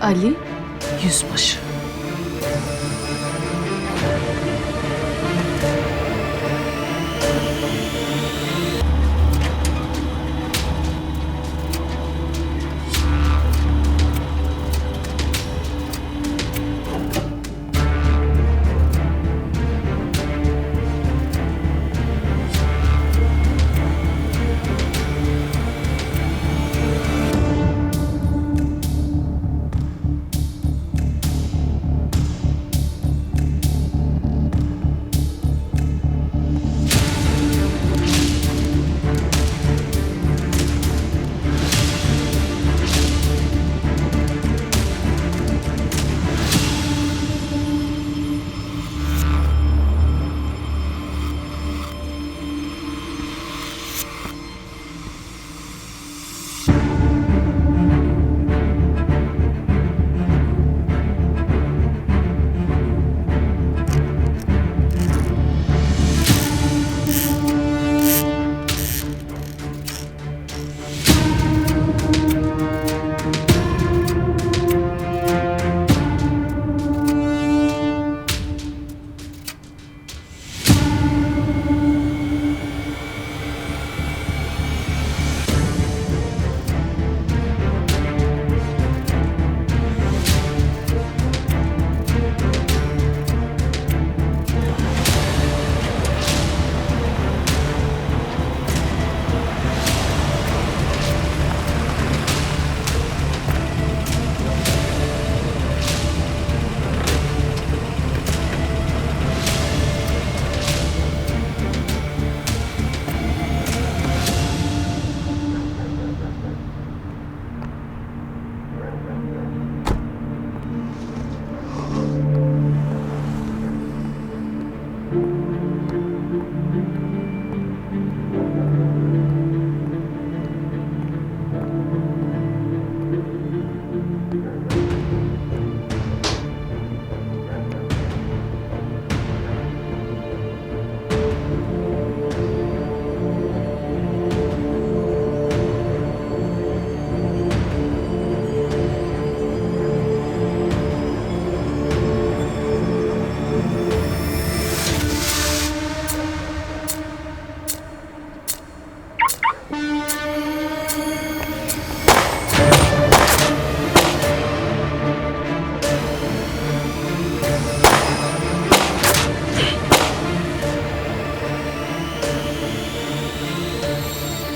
Ali Yüzbaşı.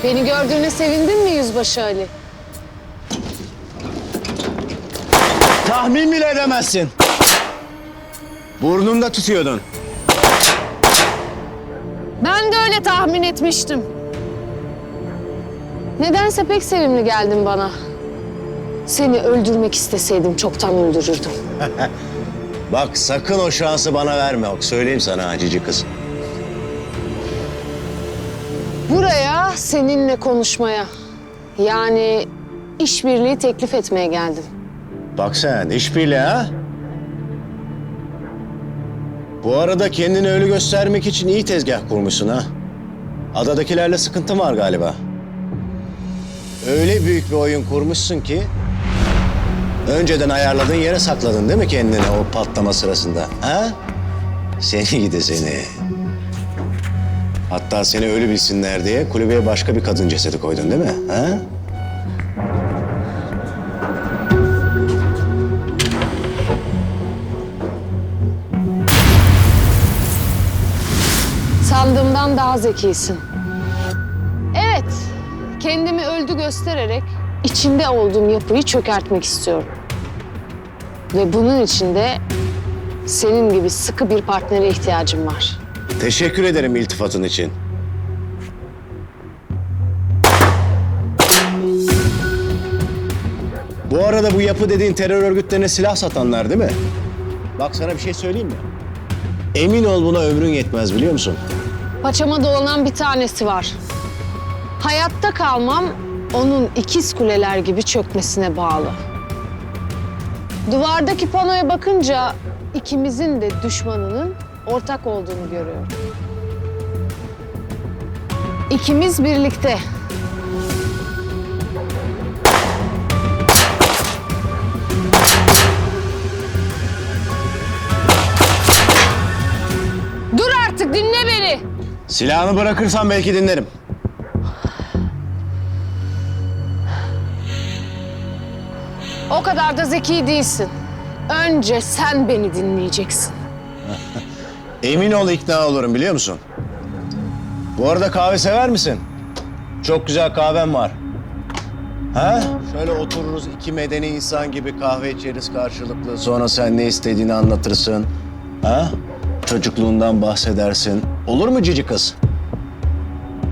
Beni gördüğüne sevindin mi Yüzbaşı Ali? Tahmin bile edemezsin. Burnumda tutuyordun. Ben de öyle tahmin etmiştim. Nedense pek sevimli geldin bana. Seni öldürmek isteseydim çoktan öldürürdüm. Bak sakın o şansı bana verme. Bak söyleyeyim sana ha, cici kız. Buraya seninle konuşmaya, yani işbirliği teklif etmeye geldim. Bak sen işbirliği ha? Bu arada kendini ölü göstermek için iyi tezgah kurmuşsun ha. Adadakilerle sıkıntın var galiba. Öyle büyük bir oyun kurmuşsun ki... ...önceden ayarladığın yere sakladın değil mi kendini o patlama sırasında? Ha? Seni gidi seni. Hatta seni ölü bilsinler diye kulübeye başka bir kadın cesedi koydun değil mi? Ha? Sandığımdan daha zekisin. Evet, kendimi öldü göstererek içinde olduğum yapıyı çökertmek istiyorum. Ve bunun için de senin gibi sıkı bir partnere ihtiyacım var. Teşekkür ederim iltifatın için. Bu arada bu yapı dediğin terör örgütlerine silah satanlar değil mi? Bak sana bir şey söyleyeyim mi? Emin ol buna ömrün yetmez biliyor musun? Paçama dolanan bir tanesi var. Hayatta kalmam onun ikiz kuleler gibi çökmesine bağlı. Duvardaki panoya bakınca ikimizin de düşmanının ortak olduğunu görüyorum. İkimiz birlikte Dur artık dinle beni. Silahını bırakırsan belki dinlerim. O kadar da zeki değilsin. Önce sen beni dinleyeceksin. Emin ol ikna olurum biliyor musun? Bu arada kahve sever misin? Çok güzel kahvem var. Ha? Şöyle otururuz iki medeni insan gibi kahve içeriz karşılıklı. Sonra sen ne istediğini anlatırsın. Ha? Çocukluğundan bahsedersin. Olur mu cici kız?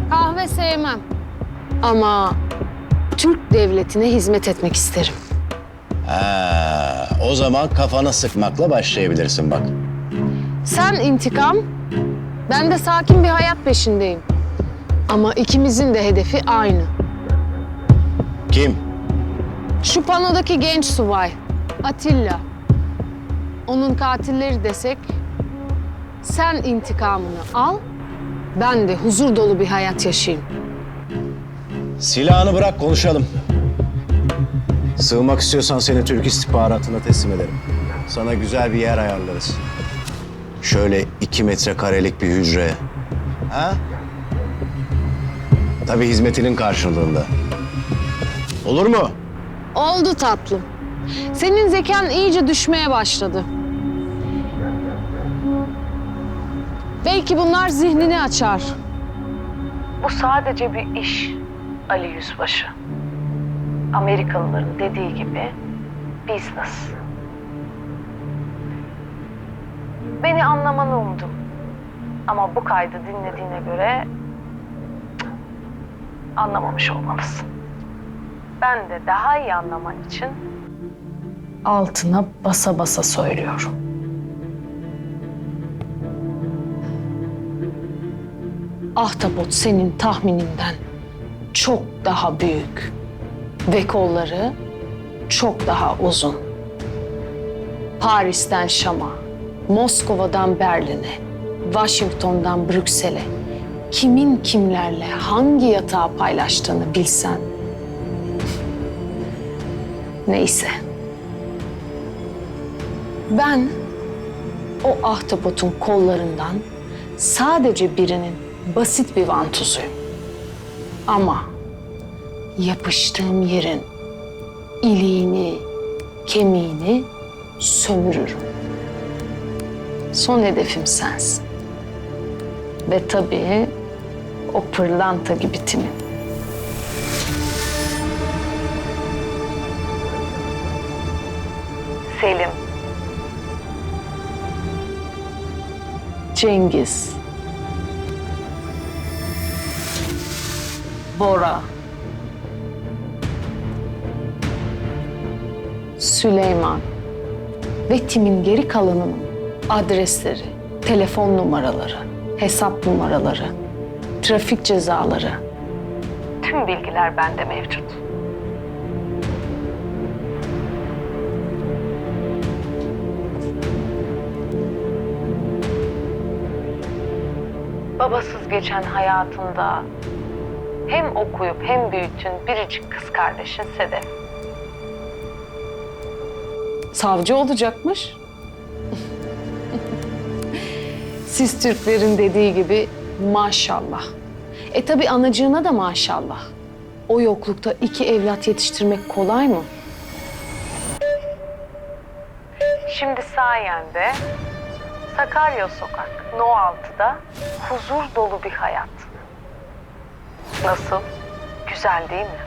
Kahve sevmem. Ama Türk devletine hizmet etmek isterim. Ha, o zaman kafana sıkmakla başlayabilirsin bak. Sen intikam, ben de sakin bir hayat peşindeyim. Ama ikimizin de hedefi aynı. Kim? Şu panodaki genç subay, Atilla. Onun katilleri desek, sen intikamını al, ben de huzur dolu bir hayat yaşayayım. Silahını bırak konuşalım. Sığmak istiyorsan seni Türk istihbaratına teslim ederim. Sana güzel bir yer ayarlarız. Şöyle iki metrekarelik bir hücre. Ha? Tabii hizmetinin karşılığında. Olur mu? Oldu tatlım. Senin zekan iyice düşmeye başladı. Belki bunlar zihnini açar. Bu sadece bir iş Ali Yüzbaşı. Amerikalıların dediği gibi business. Beni anlamanı umdum. Ama bu kaydı dinlediğine göre anlamamış olmalısın. Ben de daha iyi anlaman için altına basa basa söylüyorum. Ahtapot senin tahmininden çok daha büyük ve kolları çok daha uzun. Paris'ten Şam'a, Moskova'dan Berlin'e, Washington'dan Brüksel'e kimin kimlerle hangi yatağı paylaştığını bilsen. Neyse. Ben o ahtapotun kollarından sadece birinin basit bir vantuzuyum. Ama yapıştığım yerin iliğini, kemiğini sömürürüm. Son hedefim sensin. Ve tabii o pırlanta gibi timin. Selim. Cengiz. Bora. Süleyman ve timin geri kalanının adresleri, telefon numaraları, hesap numaraları, trafik cezaları. Tüm bilgiler bende mevcut. Babasız geçen hayatında hem okuyup hem büyüttüğün biricik kız kardeşin Sedef. Savcı olacakmış. Siz Türklerin dediği gibi maşallah. E tabi anacığına da maşallah. O yoklukta iki evlat yetiştirmek kolay mı? Şimdi sayende Sakarya Sokak No 6'da huzur dolu bir hayat. Nasıl? Güzel değil mi?